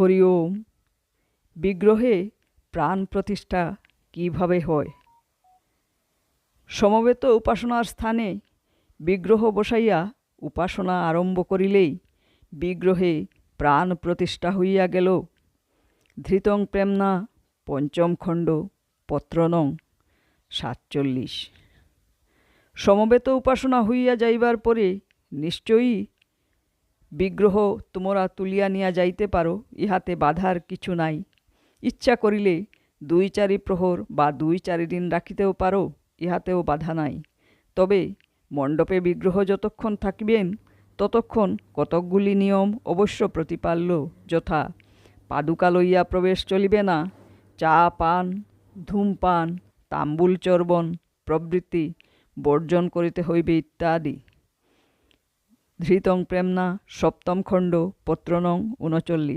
হরি ওম বিগ্রহে প্রাণ প্রতিষ্ঠা কীভাবে হয়? সমবেত উপাসনার স্থানে বিগ্রহ বসাইয়া উপাসনা আরম্ভ করিলেই বিগ্রহে প্রাণ প্রতিষ্ঠা হইয়া গেল। ধৃতং প্রেমনা পঞ্চম খণ্ড পত্রনং সাতচল্লিশ। সমবেত উপাসনা হইয়া যাইবার পরে নিশ্চয়ই বিগ্রহ তোমরা তুলিয়া নিয়া যাইতে পারো, ইহাতে বাধার কিছু নাই। ইচ্ছা করিলে দুই চারি প্রহর বা দুই চারি দিন রাখিতেও পারো, ইহাতেও বাধা নাই। তবে মণ্ডপে বিগ্রহ যতক্ষণ থাকিবেন, ততক্ষণ কতকগুলি নিয়ম অবশ্য প্রতিপাল্য, যথা পাদুকা লইয়া প্রবেশ চলিবে না, চা পান ধূমপান তাম্বুল চর্বণ প্রবৃত্তি বর্জন করিতে হইবে ইত্যাদি। ধৃতং প্রেমনা সপ্তম খণ্ড পত্রনং উনচল্লিশ।